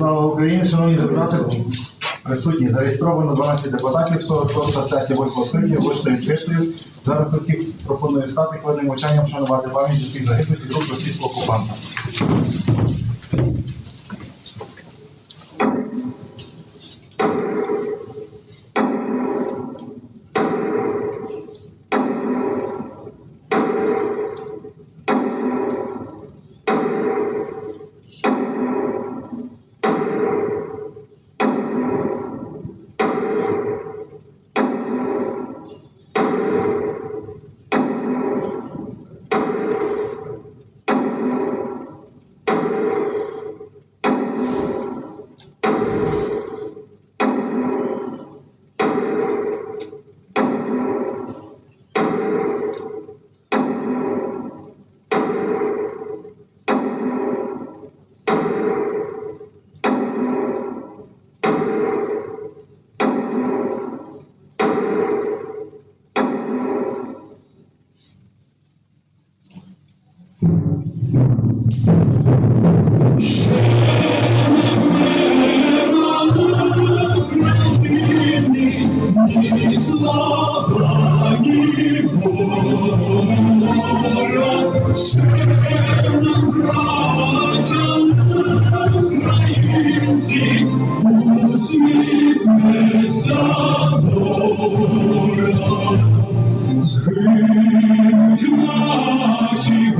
Слава Україні, шановні депутати, присутні. Зареєстровано 12 депутатів, 46 сесія 8 скликання, 8 відкритою. Зараз усіх пропоную стати кладним мовчанням вшанувати пам'ять усіх загиблих від рук російського окупанта. Наші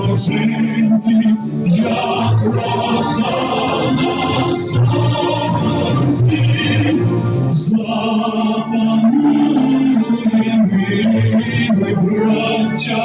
вороженьки, як роса на сонці, запанує ми, браття,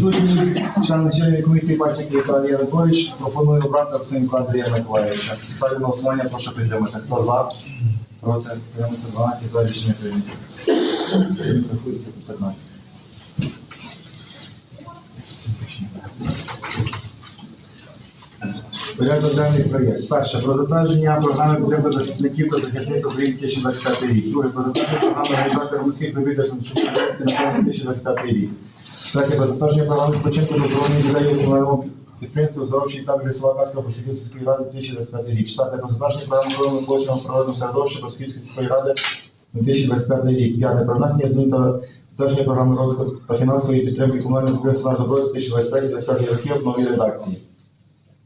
підсудній, член начальної комісії Пальчик Віталій Янкович пропоную обрати Арсенько Андрія Миколаївича. Ставлю на голосування, прошу підтримати. Хто за? Проти? Приймається 12, за рішення прийнято. Рахується 15. Порядок денний проєкт. Перше. Про затвердження програми підтримки захисників та захисниць України 2025 рік. Друге. Про затвердження програми організації революції привітання на 2025 рік. Третє. Про затвердження програми відпочинку до здоров'я дітей у комунальному підприємстві оздоровчої таборі села Каска Посівської ради 2025 рік. Четверте. Про затвердження програми охорони злочину природного середовища Посівської сільської ради на 2025 рік. П'яте. Про внесення змін та затвердження програми розвитку та фінансової підтримки комунального підприємства «Добро» 2023-2025 років в новій редакції.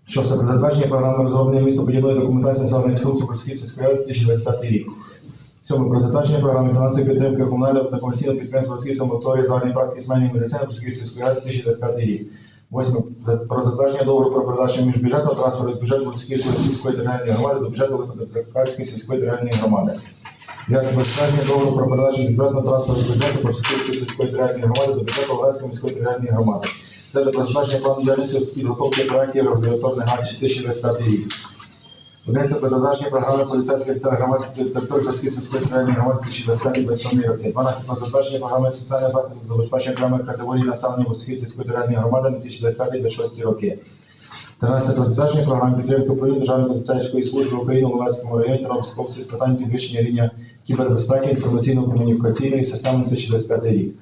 Шосте про затвердження програми розроблення містобудівної документації населених пунктів Борської сільської ради 2025 рік. Сьоме про затвердження програми фінансової підтримки комунального та комерційного підприємства Борської санаторії загальної практики сімейної медицини Борської сільської ради 2025 рік. Восьме про затвердження договору про передачу міжбюджетного трансферу з бюджету Борської сільської територіальної громади до бюджету Великобританської сільської територіальної громади. Дев'яте про затвердження договору про передачу міжбюджетного трансферу з бюджету Борської сільської територіальної громади до бюджету Олеської міської територіальної громади. Для призначення плану діяльності з підготовки проєктів регуляторних галь 2025 рік. Одинадцяте про затвердження програми поліцейських офіцерів громади території Російської сільської територіальної громади 2025 роки. 12 про програми соціального захисту забезпечення окремих категорій населення Російської сільської територіальної громади на 2025-2026 роки. 13 про затвердження програми підтримки управління Державної соціальної служби України у Луганському районі Тернопільської області з питань підвищення рівня кібербезпеки інформаційно-комунікаційної системи на 2025 рік.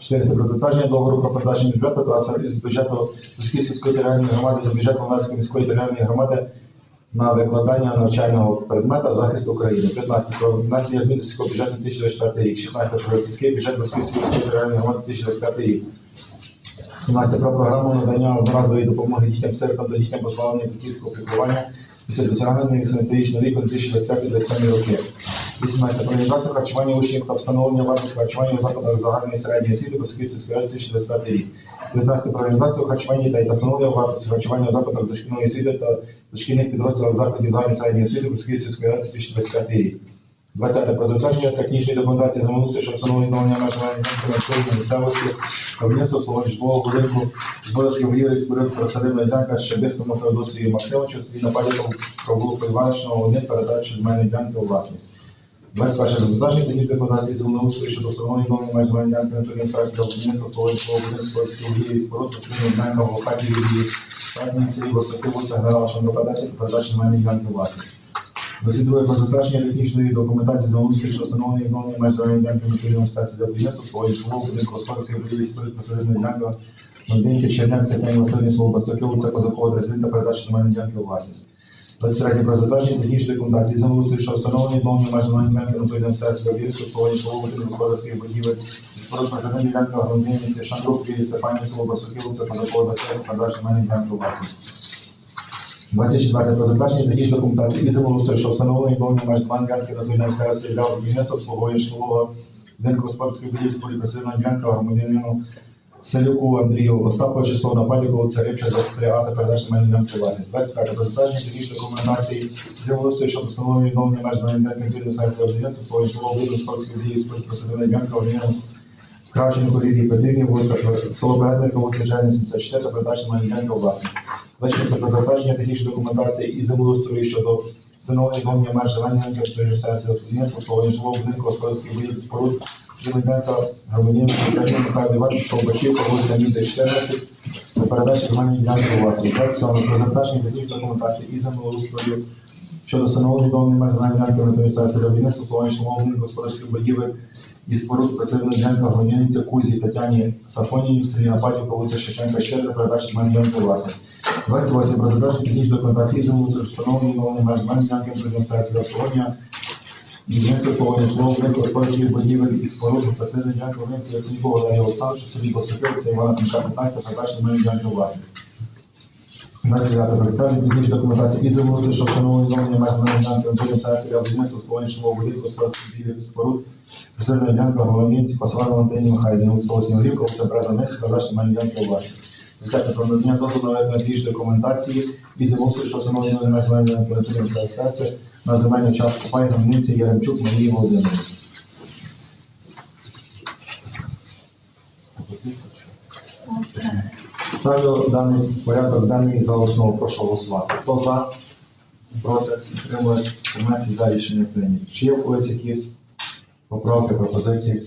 14 про затвердження договору про передачу бюджету трансфер з бюджету Російської сільської територіальної громади за бюджет Луганської міської територіальної громади на викладання навчального предмета захист України. 15 про внесення змін до сільського бюджету 2024 рік. 16 про російський бюджет Російської сільської територіальної громади 2025 рік. 17 про програму надання одноразової допомоги дітям сиротам та дітям позбавлених батьківського піклування після досягнення санітарічного віку 2025-2027 роки. 18. Організація харчування учнів та встановлення вартості харчування у закладах загальної середньої освіти Косівської сільської ради 2025 рік. 19. Про організацію харчування та встановлення вартості харчування у закладах дошкільної освіти та дошкільних підрозділах закладів загальної середньої освіти Косівської сільської ради 2025 рік. 20. Про затвердження технічної документації замовлення, що встановлення межування на місцевості та внісно свого житлового будинку зборських будівлі споряд просадибна ділянка Щебиському Феодосію Максимовичу, Сергій Нападіков, провулку Іваничного, один передачі земельної ділянки у власність. 21. Про затвердження технічної документації землеустрою щодо встановлення відновлення межування території інфраструктури будівництва житлового будинку будівлі споруд розповідної ділянка в локації від Стадній селі Генерала Шандрука 10 та передачі земельної ділянки власність. 22. Про затвердження технічної документації землеустрою щодо встановлення відновлення меж земельної ділянки території інвестиції для будівництва житлового будинку господарської будівлі споруд просадибної ділянки Мандинці, Черненці, Тені Васильні, Слово Бастоків, вулиця Козакова, Дрезин та передачі земельної ділянки у 23. Про затвердження технічної документації землеустрою, що встановлення відновлення меж земельної ділянки на території будівництва свого житлового будинку господарських будівель споруд просадибної ділянки Грондинці, Шандрук, Білі, Степані, Слово Бастоків, вулиця Козакова, Дрезин та передачі земельної ділянки у власність. 24. Про затвердження технічної документації і землеустрою, що встановлення відновлення меж земельної ділянки на території інвестиції для будівництва свого житлового будинку господарської будівлі споруд просадибної ділянки громадянину Селюку Андрію Остаповичу, Слово Нападікову, це Рибча 23 а та передача земельної ділянки власність. 25. Про затвердження технічної документації землеустрою, що встановлення відновлення меж на території інвестиції для будівництва свого житлового будинку господарської будівлі споруд просадибної ділянки громадянину Кравченко Лілії Петрівні, вулиця село Бередника, вулиця Жені, 74 та передача земельної ділянки власність. Вичерпно про затвердження технічної документації і землеустрою щодо встановлення відновлення меж земельної ділянки що реєстрації будівництва свого житлового будинку господарських будівель споруд Жінка громадянина України Михайло Іванович Ковбачів, вулиця Міти 14 та передача земельної ділянки у власність. 27. Про затвердження технічної документації і землеустрою щодо встановлення відновлення меж земельної ділянки на для будівництва житлового будинку господарських будівель і споруд працівної ділянки громадянці Кузі Тетяні Сафонії, селі Нападів, вулиця Шевченка, ще для передачі земельної ділянки власність. 28. Про затвердження технічної документації землеустрою встановлення відновлення меж земельної ділянки на для Будівництво житлового будинку будівель і споруд та ділянки вулиці Оцінькова Дар'я Олександровича, селі Поступив, це Івана Пінка 15 та ділянки у власність. 29. Про затвердження технічної документації і землеустрою, що встановлення відновлення меж земельної ділянки на реєстрації для будівництва житлового будинку господарських будівель і споруд Сильна ділянка громадянці Пасуар Валентині Михайлівні, вулиця Осінівка, вулиця Бреза та ділянки у власність. Десяте про надання дозволу на технічної документації і землеустрою, що встановлено на на території реєстрації на земельну частку паї громадянці Яремчук Марії Володимирівні. Ставлю даний порядок денний за основу. Прошу голосувати. Хто за? Проти? Підтримує? Коментації за рішення прийняті. Чи є в когось якісь поправки, пропозиції?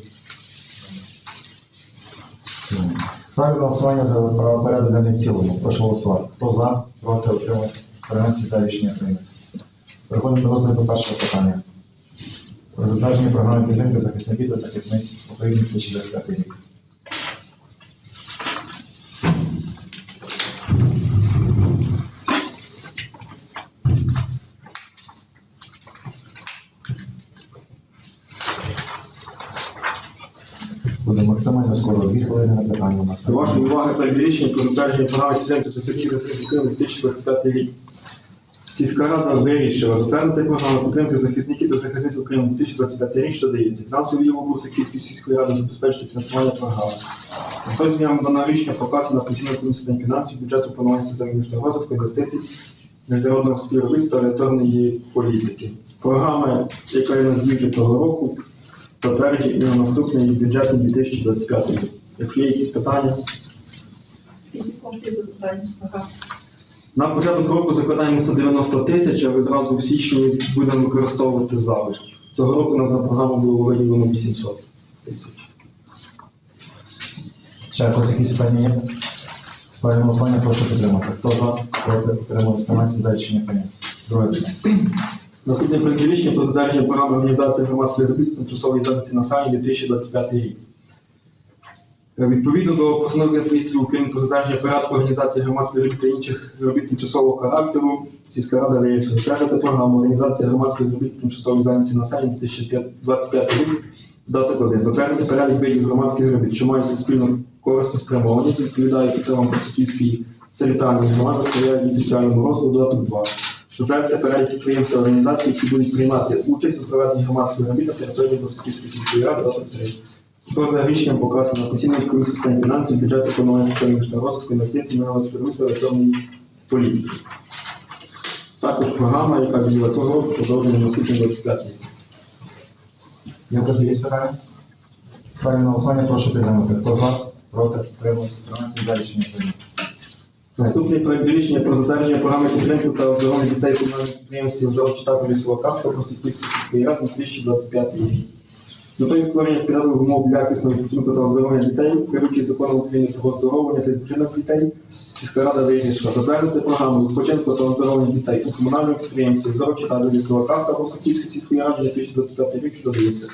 Немає. Ставлю голосування за порядок денний в цілому. Прошу голосувати. Хто за? Проти? Утримується? Коментації за рішення прийняті. Переходимо до розгляду першого питання. Про затвердження програми підтримки захисників та захисниць України 2025 рік. Хвилини на питання нас. До вашої проект рішення про затвердження програми підтримки захисників України 2025 рік. Сільська рада вирішила затвердити програму підтримки захисників та захисниць України 2025 рік, що дається. Фінансовий області Київської сільської ради забезпечити фінансування програми. Хтось з нами дане рішення показано на постійному комісії фінансів, бюджету планування земельного розвитку, інвестицій, міжнародного співробітництва та регуляторної політики. Програма, яка є на звіті того року, затвердження і на наступний бюджетний 2025 рік. Якщо є якісь питання, на початок року закладаємо 190 тисяч, але зразу в січні будемо використовувати залишки. Цього року у нас на програму було виділено 800 тисяч. Ще якось якісь питання є? Ставимо голосування, прошу підтримати. Хто за? Проти? Підтримує стаманці за рішення прийняти. Друге питання. Наступне проект рішення про затвердження програми організації громадської робіт тимчасової зайнятості населення 2025 рік. Е, Відповідно до постанови міністрів України про затвердження порядку організації громадської робіт та інших робіт тимчасового характеру, сільська рада вирішила затвердити програму організації громадської робіт тимчасової зайнятості населення 2025 рік. Додаток 1. Затвердити перелік видів громадських робіт, що мають суспільну корисну спрямованість, відповідають потребам Косаківської територіальної громади, сприяють соціальному розвитку. Додаток 2. Затвердити перелік підприємств та організацій, які будуть приймати участь у проведенні громадської робіт на території Басківської сільської ради та 3. Хто за рішенням показано на комісії з фінансів, бюджету, планування економічного розвитку, інвестицій, співробітства, електронної політики. Також програма, яка діяла цього року, продовжена на наступний 25 рік. Є якісь є питання? Ставлю на голосування, прошу підтримати. Хто за, проти, утримався, 13 за рішення прийнято. Наступний проект рішення про затвердження програми підтримки та оздоровлення дітей комунальних підприємств Здоровча та лісова казка Просипівської сільської ради на 2025 рік. З метою створення сприятливих умов для якісної підтримки та оздоровлення дітей, керуючись законом України про оздоровлення та відпочинок дітей, сільська рада вирішила затвердити програму відпочинку та оздоровлення дітей у комунальному підприємстві Здоровча та лісова казка Просипівської сільської ради 2025 рік, що додається.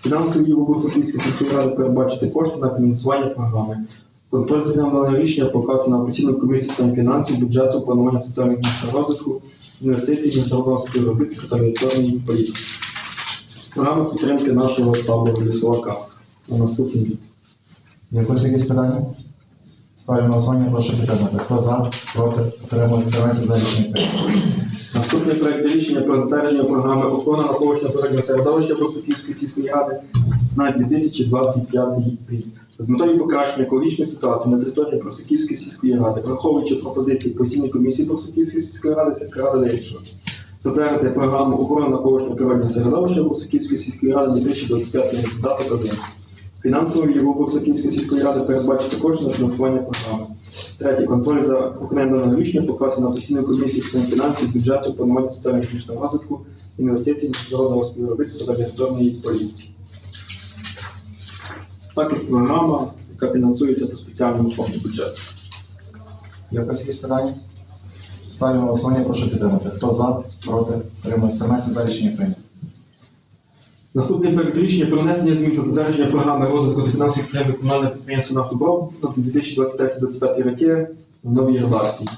Фінансовий відділ Бурсаківської сільської ради передбачити кошти на фінансування програми. Контроль за даного рішення показано на постійній комісії питань фінансів, бюджету, планування соціальних та розвитку, інвестицій, міжнародного співробітництва та електронної політики. Програма підтримки нашого табору лісова казка на наступний рік. Є якісь питання? Ставлю на голосування, прошу підтримати. Хто за, проти, утримався, 13 за рішення. Наступний проект рішення про затвердження програми охорони навколишнього природного середовища Бурсаківської сільської ради на 2025 рік. З метою покращення екологічної ситуації на території Просаківської сільської ради, враховуючи пропозиції постійної комісії Просаківської сільської ради, сільська рада вирішила затвердити програму охорони навколишнього природного середовища Бурсаківської сільської ради 2025 рік. Дата 1. Фінансово відділу Бурсаківської сільської ради передбачити кошти на фінансування програми. Третє. Контроль за виконанням даного рішення показано на постійної комісії з фінансів, бюджету, планування соціально-економічного розвитку, інвестицій, міжнародного співробітства та міжнародної політики. Також програма, яка фінансується по спеціальному фонду бюджету. Є якісь якісь питання? Ставлю на голосування, прошу підтримати. Хто за, проти, утримався, 13 за рішення прийнято. Наступний проект рішення про внесення змін до затвердження програми розвитку фінансових підтримки комунального підприємства «Нафтобром» на 2023-2025 роки в новій редакції.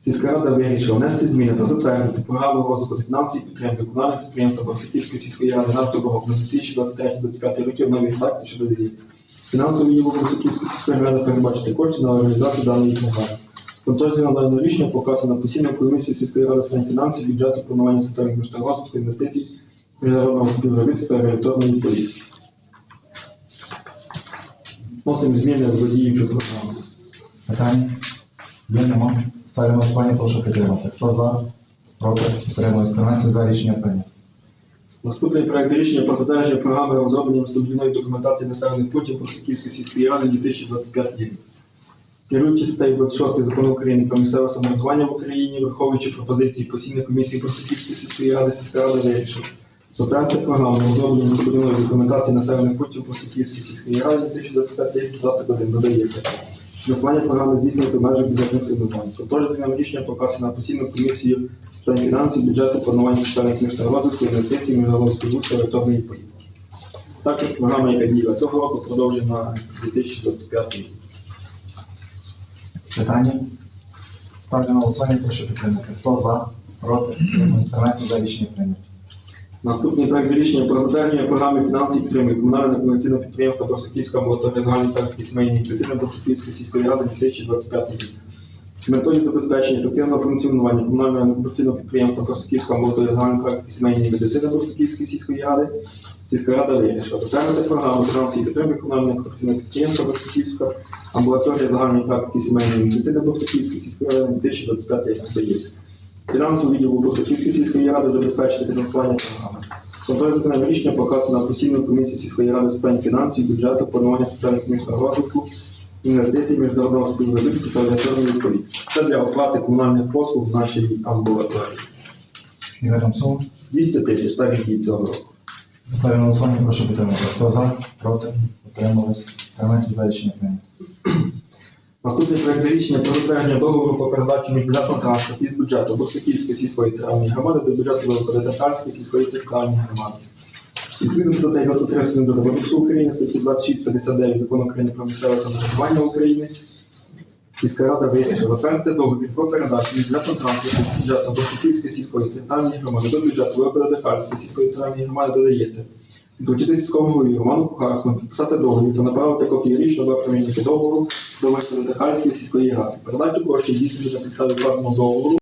Сільська рада вирішила внести зміни та затвердити програму розвитку та підтримки комунальних підприємства Барсиківської сільської ради «Нафтобром» на 2023-2025 роки в новій редакції, що додається. Фінансовий відділ Барсиківської сільської ради передбачити кошти на реалізацію даної програми. Контроль за даного рішення показано на постійну комісію сільської ради з фінансів, бюджету, планування соціальних міжнародного розвитку, інвестицій, міжнародного співробітства та регуляторної політики. Вносимо зміни в діючу програму. Питання? Є, нема. Ставлю на голосування, прошу підтримати. Хто за, проти, утримався, 13 за рішення прийнято. Наступний проект рішення про затвердження програми розроблення містобудівної документації населених пунктів Просиківської сільської ради 2025 рік. Керуючи статтею 26 закону України про місцеве самоврядування в Україні, враховуючи пропозиції постійної комісії Просиківської сільської ради, сільська рада вирішила затвердити програму розроблення містобудівної документації населених пунктів Просиківської сільської ради 2025 рік 21 додається. Фінансування програми здійснюється в межах бюджетних сигнувань. Контроль рішення показано на постійну комісію питань фінансів, бюджету, планування соціальних міст та розвитку, інвестицій, міжнародного співробітства, електронної політики. Також програма, яка діяла цього року, продовжена на 2025 рік. Питання? Ставлю на голосування, прошу підтримати. Хто за, проти, 13 за рішення прийнято. Наступний проект рішення про затвердження програми фінансів підтримки комунального комерційного підприємства Бросаківського амбулаторії загальної практики сімейної медицини Борсаківської сільської ради 2025 рік. З метою забезпечення ефективного функціонування комунального комерційного підприємства Бросаківського амбулаторії загальної практики сімейної медицини Бросаківської сільської ради сільська рада вирішила затвердити програму фінансової підтримки комунального комерційного підприємства Бросаківська амбулаторія загальної практики сімейної медицини Бросаківської сільської ради 2025 рік здається. Фінансовий відділ сільської ради забезпечити фінансування програми. Контроль за рішення показано на постійну комісію сільської ради з питань фінансів, бюджету, планування соціальних міжнародного розвитку, інвестицій, міжнародного співробітництва та електронної політики. Це для оплати комунальних послуг в нашій амбулаторії. І на цьому 200 тисяч, так як і цього року. Ставлю на голосування, прошу підтримати. Хто за, проти, утримався, 13 за рішення прийнято. Наступний проект рішення про затвердження договору про передачу міжбюджетного транспорту із бюджету Борсаківської сільської територіальної громади до бюджету Великодетарської сільської територіальної громади. Відповідно статей 23 Закону до Кодексу України, статті 26-59 Закону України про місцеве самоврядування України, Сільська рада вирішила затвердити договір про передачу міжбюджетного транспорту з бюджету Борсаківської сільської територіальної громади до бюджету Великодетарської сільської територіальної громади додається. Доручити сільському голові Роману Кухарському підписати договір та направити копії рішення примінники договору до Великодетарської сільської ради. Передачу коштів здійснюється на підставі договору